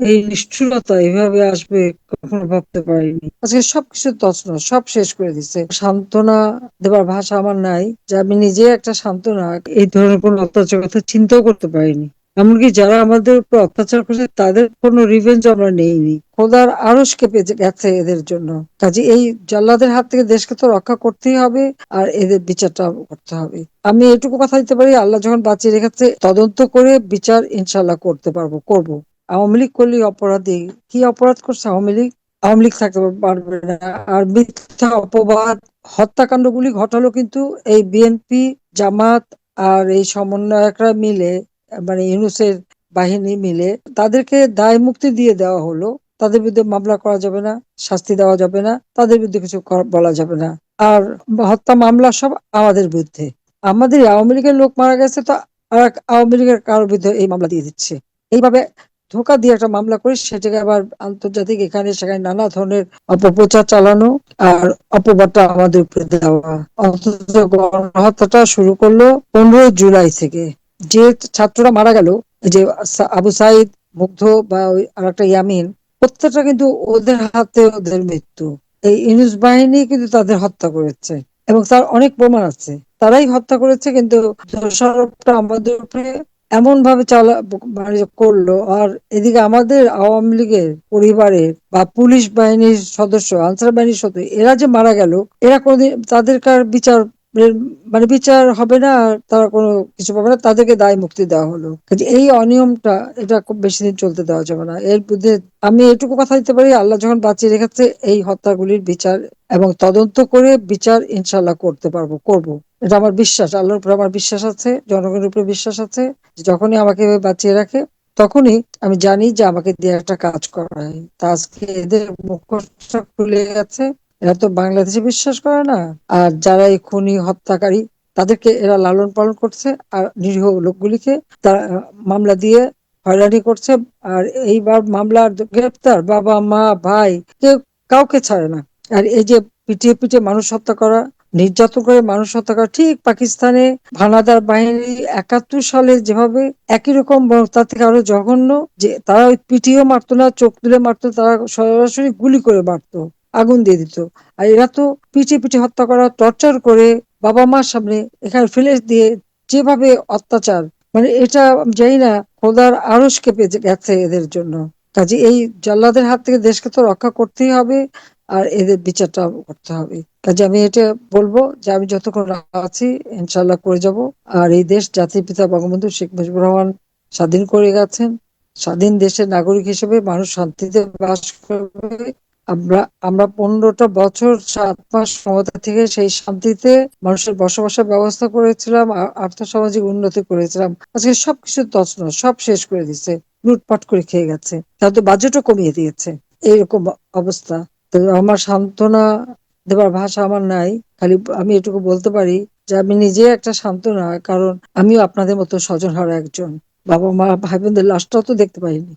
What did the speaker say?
এই নিষ্ঠুরতা এভাবে আসবে কখনো ভাবতে পারিনি। আজকে সবকিছু তছনছ, সব শেষ করে দিছে সান্ত্বনা দেবার ভাষা আমার নাই, যে আমি নিজে একটা সান্ত্বনা এই ধরনের কোন অত্যাচার কথা চিন্তাও করতে পারিনি। এমনকি যারা আমাদের উপর অত্যাচার করছে, তাদের কোনো রিভেঞ্জ আমরা নেইনি। খোদার আরস কেঁপে গেছে এদের জন্য। কাজে এই জল্লাদের হাত থেকে দেশকে তো রক্ষা করতেই হবে, আর এদের বিচারটা করতে হবে। আমি এটুকু কথা দিতে পারি, আল্লাহ যখন বাঁচিয়ে রেখেছে, তদন্ত করে বিচার ইনশাল্লাহ করতে পারব, করব। আওয়ামী লীগ করলে অপরাধী। কি অপরাধ করছে আওয়ামী লীগ? আওয়ামী লীগ থাকতে পারবে না। আর মিথ্যা অপবাদ, হত্যাকাণ্ডগুলি ঘটালো কিন্তু এই বিএনপি, জামাত আর এই সমন্বয়করা মিলে মানে ইউনুসের বাহিনী মিলে তাদেরকে দায় মুক্তি দিয়ে দেওয়া হলো। তাদের বিরুদ্ধে মামলা করা যাবে না, শাস্তি দেওয়া যাবে না, তাদের বিরুদ্ধে কিছু বলা যাবে না। আর হত্যা মামলা সব আমাদের বিরুদ্ধে। আমাদের আওয়ামী লীগের লোক মারা গেছে তো আর আওয়ামী লীগের কারোর বিরুদ্ধে এই মামলা দিয়ে দিচ্ছে। এইভাবে ধোকা দিয়ে একটা মামলা করে সেটাকে আবার আন্তর্জাতিক এখানে সেখানে নানা ধরনের অপপ্রচার চালানো আর অপবাদটা আমাদের উপরে দেওয়া। অথচ গণহত্যাটা শুরু করল পনেরো জুলাই থেকে। যে ছাত্ররা মারা গেল যে আবু সাইদ, মুগ্ধ বা ওই আর একটা ইয়ামিন, প্রত্যেকটা কিন্তু ওদের হাতে ওদের মৃত্যু। এই ইনুস বাহিনী কিন্তু তাদের হত্যা করেছে এবং তার অনেক প্রমাণ আছে। তারাই হত্যা করেছে কিন্তু দোষারোপটা আমাদের উপরে এমন ভাবে চালা মানে করল। আর এদিকে আমাদের আওয়ামী লীগের পরিবারের বা পুলিশ বাহিনীর সদস্য, আনসার বাহিনীর সদস্য, এরা যে মারা গেল, এরা কোনদিন তাদেরকার বিচার মানে বিচার হবে না তারা কোনো কিছু পাবে না, তাদেরকে দায় মুক্তি দেওয়া হলো। এই অনিয়মটা, এটা খুব বেশি দিন চলতে দেওয়া যাবে না। এর বিরুদ্ধে আমি এটুকু কথা দিতে পারি, আল্লাহ যখন বাঁচিয়ে রেখেছে, এই হত্যাগুলির বিচার এবং তদন্ত করে বিচার ইনশাল্লাহ করতে পারব, করব। এটা আমার বিশ্বাস, আল্লাহর উপরে আমার বিশ্বাস আছে, জনগণের উপরে বিশ্বাস আছে যখনই আমাকে বাঁচিয়ে রাখে, তখনই আমি জানি যে আমাকে দিয়ে একটা কাজ করায়। তা আজকে এদের মুখটা খুলে গেছে, এরা তো বাংলাদেশে বিশ্বাস করে না। আর যারা এই খুনি, হত্যাকারী, তাদেরকে এরা লালন পালন করছে, আর নিরীহ লোকগুলিকে তারা মামলা দিয়ে হয়রানি করছে। আর এইবার মামলার গ্রেপ্তার বাবা, মা, ভাই, কেউ কাউকে ছাড়ে না। আর এই যে পিটিয়ে পিটিয়ে মানুষ হত্যা করা নির্যাতন করে মানুষ হত্যা করা। ঠিক পাকিস্তানে ভানাদার বাহিনী একাত্তর সালে যেভাবে একই রকম তার থেকে আরও জঘন্য যে তারা ওই পিটিয়েও মারতো না, চোখ তুলে মারতো, তারা সরাসরি গুলি করে মারতো, আগুন দিয়ে দিত। আর এরা তো পিঠে পিঠে হত্যা করা, টর্চার করে বাবা মার সামনে এখানে ফেলে দিয়ে যেভাবে অত্যাচার মানে এটা জানি না, খোদার আরস কেঁপে গেছে এদের জন্য। কাজে এই জল্লাদের হাত থেকে দেশকে তো রক্ষা করতেই হবে। আর এদের বিচারটা করতে হবে। কাজে আমি এটা বলব যে আমি যতক্ষণ আছি ইনশাল্লাহ করে যাব। আর এই দেশ জাতির পিতা বঙ্গবন্ধু শেখ মুজিবুর রহমান স্বাধীন করে গেছেন। স্বাধীন দেশের নাগরিক হিসেবে মানুষ শান্তিতে বাস করবে। আমরা আমরা পনেরোটা বছর সাত মাস ক্ষমতা থেকে সেই শান্তিতে মানুষের বসবাসের ব্যবস্থা করেছিলাম আর্থ সামাজিক উন্নতি করেছিলাম। আজকে সবকিছু তছনছ, সব শেষ করে দিচ্ছে, লুটপাট করে খেয়ে গেছে। তাহলে বাজেটও কমিয়ে দিয়েছে। এইরকম অবস্থা। তো আমার সান্ত্বনা দেবার ভাষা আমার নাই। খালি আমি এটুকু বলতে পারি যে আমি নিজে একটা সান্ত্বনা, কারণ আমিও আপনাদের মতো স্বজন হারা একজন। বাবা মা ভাই বোনদের লাশটাও তো দেখতে পাইনি।